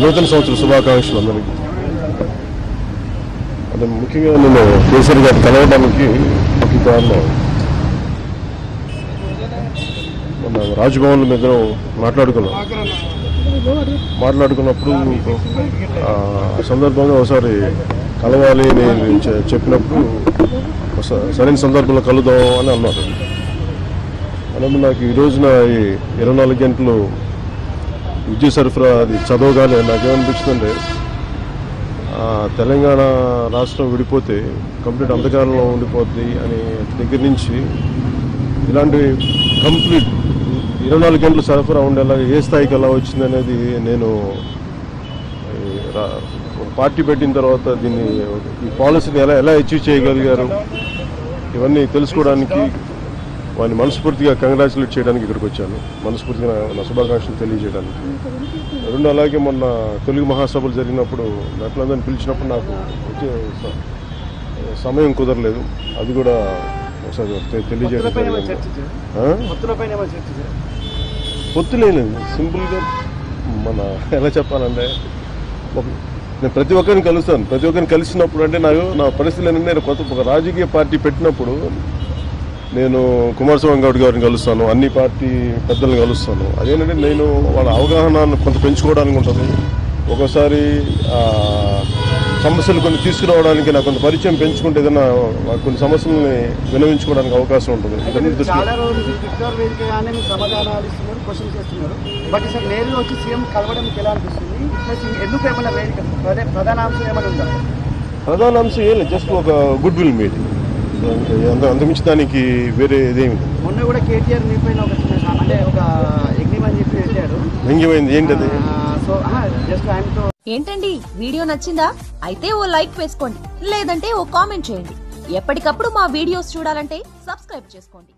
నూతన సంవత్సర శుభాకాంక్షలు అందరికీ. అంటే ముఖ్యంగా నేను కేసీఆర్ గారిని కలవడానికి ముఖ్య కారణం. మన రాజ్భవన్ల మీద మాట్లాడుకున్నాం. మాట్లాడుకున్నప్పుడు సందర్భంగా ఒకసారి కలవాలి అని నేను చెప్పినప్పుడు స- సరైన సందర్భంలో కలుద్దాం అని అన్నారు. అన్నప్పుడు నాకు ఈ రోజున ఈ ఇరవై నాలుగు గంటలు విద్యుత్ సరఫరా అది చదవగానే నాకేమనిపించిందంటే తెలంగాణ రాష్ట్రం విడిపోతే కంప్లీట్ అంధకారంలో ఉండిపోద్ది అని దగ్గర నుంచి ఇలాంటి కంప్లీట్ ఇరవై నాలుగు గంటలు సరఫరా ఉండేలాగా ఏ స్థాయికి ఎలా వచ్చింది అనేది నేను రా- పార్టీ పెట్టిన తర్వాత దీన్ని ఈ పాలసీని ఎలా ఎలా అచీవ్ చేయగలిగారు ఇవన్నీ తెలుసుకోవడానికి వారిని మనస్ఫూర్తిగా కంగ్రాచులేట్ చేయడానికి ఇక్కడికి వచ్చాను. మనస్ఫూర్తిగా నా- శుభాకాంక్షలు తెలియజేయడానికి. రెండు అలాగే మొన్న తెలుగు మహాసభలు జరిగినప్పుడు నటులందరినీ పిలిచినప్పుడు నాకు సమయం కుదరలేదు. అది కూడా ఒకసారి తెలియజేయడం? పొత్తులేదు సింపుల్గా మన ఎలా చెప్పాలంటే ఒక నేను ప్రతి ఒక్కరిని కలుస్తాను. ప్రతి ఒక్కరిని కలిసినప్పుడు అంటే నాకు నా పరిస్థితులు నేను కొత్త ఒక రాజకీయ పార్టీ పెట్టినప్పుడు నేను కుమారస్వామి గౌడ్ గారిని కలుస్తాను. అన్ని పార్టీ పెద్దల్ని కలుస్తాను. అదేంటంటే నేను వాళ్ళ అవగాహన కొంత పెంచుకోవడానికి ఉంటుంది. ఒక్కోసారి ఆ, సమస్యలు కొన్ని తీసుకురావడానికి నాకు కొంత పరిచయం పెంచుకుంటే ఏదైనా కొన్ని సమస్యల్ని వినవించుకోవడానికి అవకాశం ఉంటుంది. ప్రధాన అంశం ఏమైనా జస్ట్ ఒక గుడ్ విల్ మీటింగ్ అంత అంతమించి దానికి వేరే ఇదేమి మొన్న కూడా కేటీఆర్ మీ పైన ఒక చిన్న అంటే ఒక యజ్ఞం అని చెప్పి పెట్టారు. వ్యంగ్యమైంది ఏంటది? సో జస్ట్ ఆయనతో ఏంటండి వీడియో నచ్చిందా? అయితే ఓ లైక్ వేసుకోండి లేదంటే ఓ కామెంట్ చేయండి. ఎప్పటికప్పుడు మా వీడియోస్ చూడాలంటే సబ్స్క్రైబ్ చేసుకోండి.